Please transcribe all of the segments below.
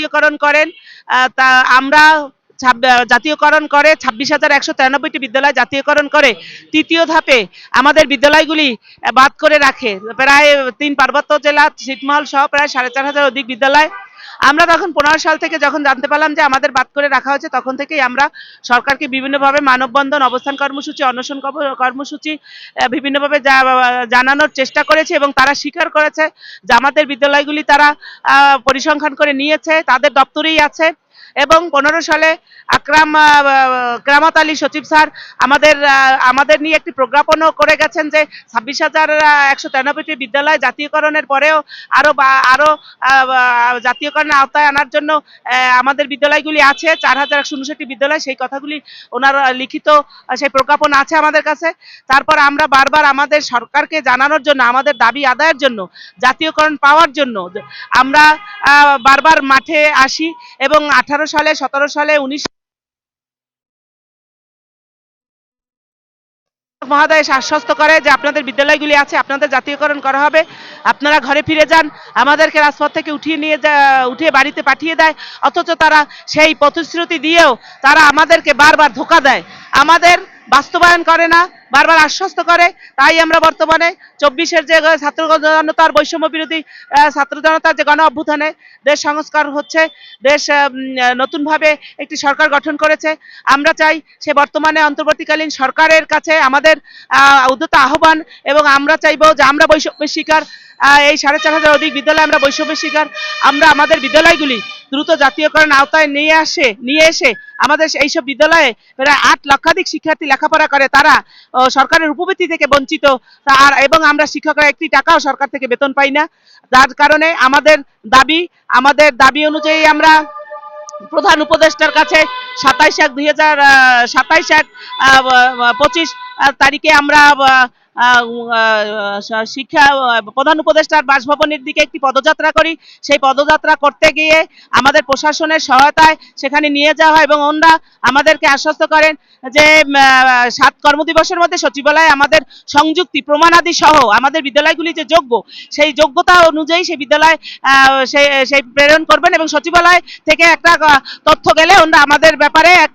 জাতীয়করণ করেন তা আমরা জাতীয়করণ করে ছাব্বিশ হাজার একশো তিরানব্বইটি বিদ্যালয় জাতীয়করণ করে তৃতীয় ধাপে আমাদের বিদ্যালয়গুলি বাদ করে রাখে। প্রায় তিন পার্বত্য জেলা, ছিটমহল সহ প্রায় সাড়ে চার হাজার অধিক বিদ্যালয় আমরা তখন পনেরো সাল থেকে যখন জানতে পারলাম যে আমাদের বাদ করে রাখা হয়েছে, তখন থেকেই আমরা সরকারকে বিভিন্নভাবে মানববন্ধন, অবস্থান কর্মসূচি, অনশন কর্ম- কর্মসূচি বিভিন্নভাবে জানানোর চেষ্টা করেছে এবং তারা স্বীকার করেছে। যে আমাদের বিদ্যালয়গুলি তারা পরিসংখ্যান করে নিয়েছে, তাদের দপ্তরেই আছে। এবং পনেরো সালে আকরাম আহ, আলী সচিব স্যার আমাদের আমাদের নিয়ে একটি প্রজ্ঞাপনও করে গেছেন যে ছাব্বিশ হাজার একশো তিরানব্বইটি বিদ্যালয় জাতীয়করণের পরেও আরও বা- আরও আহ, আহ, জাতীয়করণের আওতায় আনার জন্য আমাদের বিদ্যালয়গুলি আছে চার হাজার একশো উনষট্টি বিদ্যালয় সেই কথাগুলি ওনার লিখিত সেই প্রজ্ঞাপন আছে আমাদের কাছে। তারপর আমরা বারবার আমাদের সরকারকে জানানোর জন্য আমাদের দাবি আদায়ের জন্য জাতীয়করণ পাওয়ার জন্য আমরা বারবার মাঠে আসি এবং আঠারো সালে, সতেরো সালে, উনিশ মহোদয় আশ্বস্ত করে যে আপনাদের বিদ্যালয়গুলি আছে, আপনাদের জাতীয়করণ করা হবে। আপনারা ঘরে ফিরে যান, আমাদেরকে রাজপথ থেকে উঠিয়ে নিয়ে উঠিয়ে বাড়িতে পাঠিয়ে দেয়। অথচ তারা সেই প্রতিশ্রুতি দিয়েও তারা আমাদেরকে বারবার ধোকা দেয়। আমাদের বাস্তবায়ন করে না, বারবার আশ্বস্ত করে, তাই আমরা বর্তমানে চব্বিশের যে ছাত্র জনতার বৈষম্য বিরোধী ছাত্র জনতার যে গণ অভ্যুত্থানে দেশ সংস্কার হচ্ছে, দেশ নতুনভাবে একটি সরকার গঠন করেছে, আমরা চাই সে বর্তমানে অন্তর্বর্তীকালীন সরকারের কাছে আমাদের উদ্যত আহ্বান এবং আমরা চাইব যে আমরা বৈষম্যের শিকার এই সাড়ে চার হাজার অধিক বিদ্যালয় আমরা বৈষম্যের শিকার, আমরা আমাদের বিদ্যালয়গুলি দ্রুত জাতীয়করণ আওতায় নিয়ে আসে, নিয়ে এসে আমাদের এইসব বিদ্যালয়ে প্রায় আট লক্ষাধিক শিক্ষার্থী লেখাপড়া করে, তারা সরকারের উপবৃত্তি থেকে বঞ্চিত। আর এবং আমরা শিক্ষকরা একটি টাকাও সরকার থেকে বেতন পাই না। যার কারণে আমাদের দাবি আমাদের দাবি অনুযায়ী আমরা প্রধান উপদেষ্টার কাছে সাতাইশ এক দুই হাজার সাতাইশ এক পঁচিশ তারিখে আমরা শিক্ষা প্রধান উপদেষ্টার বাসভবনের দিকে একটি পদযাত্রা করি। সেই পদযাত্রা করতে গিয়ে আমাদের প্রশাসনের সহায়তায় সেখানে নিয়ে যাওয়া হয় এবং ওনরা আমাদেরকে আশ্বস্ত করেন যে সাত কর্মদিবসের মধ্যে সচিবালয়ে আমাদের সংযুক্তি, প্রমাণাদি সহ আমাদের বিদ্যালয়গুলি যে যোগ্য, সেই যোগ্যতা অনুযায়ী সেই বিদ্যালয় সেই প্রেরণ করবেন এবং সচিবালয় থেকে একটা তথ্য গেলে ওনারা আমাদের ব্যাপারে এক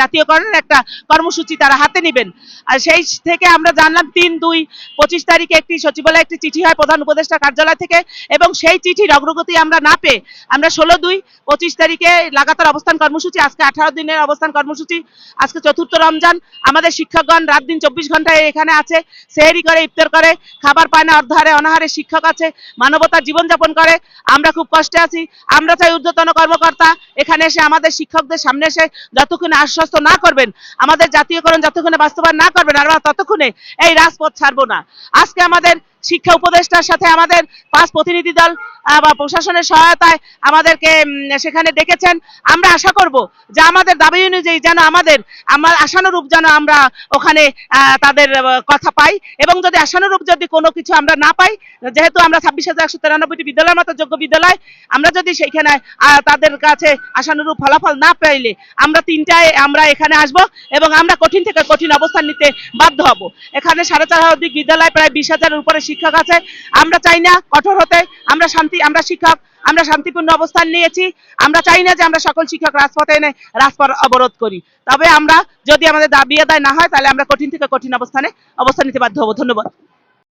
জাতীয়করণের একটা কর্মসূচি তারা হাতে নেবেন। আর সেই থেকে আমরা জানলাম তিন, দুই, পঁচিশ তারিখে একটি সচিবালয়ে একটি চিঠি হয় প্রধান উপদেষ্টা কার্যালয় থেকে এবং সেই চিঠির অগ্রগতি আমরা না পেয়ে আমরা ষোলো, দুই, পঁচিশ তারিখে লাগাতার অবস্থান কর্মসূচি, আজকে আঠারো দিনের অবস্থান কর্মসূচি, আজকে চতুর্থ রমজান, আমাদের শিক্ষকগণ রাত দিন চব্বিশ ঘন্টায় এখানে আছে, সেহেরি করে, ইফতার করে, খাবার পায় না, অর্ধাহারে, অনাহারে শিক্ষক আছে, মানবতার জীবনযাপন করে, আমরা খুব কষ্টে আছি, আমরা চাই ঊর্ধ্বতন কর্মকর্তা এখানে এসে আমাদের শিক্ষকদের সামনে এসে যতক্ষণে আশ্বস্ত না করবেন, আমাদের জাতীয়করণ যতক্ষণে বাস্তবায়ন না করবেন আমরা ততক্ষণে এই রাজপথ ছাড়বো না। আজকে আমাদের শিক্ষা উপদেষ্টার সাথে আমাদের পাঁচ প্রতিনিধি দল বা প্রশাসনের সহায়তায় আমাদেরকে সেখানে ডেকেছেন। আমরা আশা করব যে আমাদের দাবি অনুযায়ী যেন আমাদের, আমার আশানুরূপ যেন আমরা ওখানে তাদের কথা পাই। এবং যদি আশানুরূপ যদি কোনো কিছু আমরা না পাই, যেহেতু আমরা ছাব্বিশ হাজার একশো তিরানব্বইটি বিদ্যালয়ের মতো যোগ্য বিদ্যালয়, আমরা যদি সেইখানে তাদের কাছে আশানুরূপ ফলাফল না পাইলে আমরা তিনটায় আমরা এখানে আসব এবং আমরা কঠিন থেকে কঠিন অবস্থান নিতে বাধ্য হব। এখানে সাড়ে চার হাজার বিদ্যালয়, প্রায় বিশ হাজারের উপরে শিক্ষক আছে। আমরা চাই না কঠোর হতে। আমরা শান্তি, আমরা শিক্ষক, আমরা শান্তিপূর্ণ অবস্থান নিয়েছি। আমরা চাই না যে আমরা সকল শিক্ষক রাজপথে এনে রাজপথ অবরোধ করি। তবে আমরা যদি আমাদের দাবি আদায় না হয়, তাহলে আমরা কঠিন থেকে কঠিন অবস্থানে অবস্থান নিতে বাধ্য হব। ধন্যবাদ।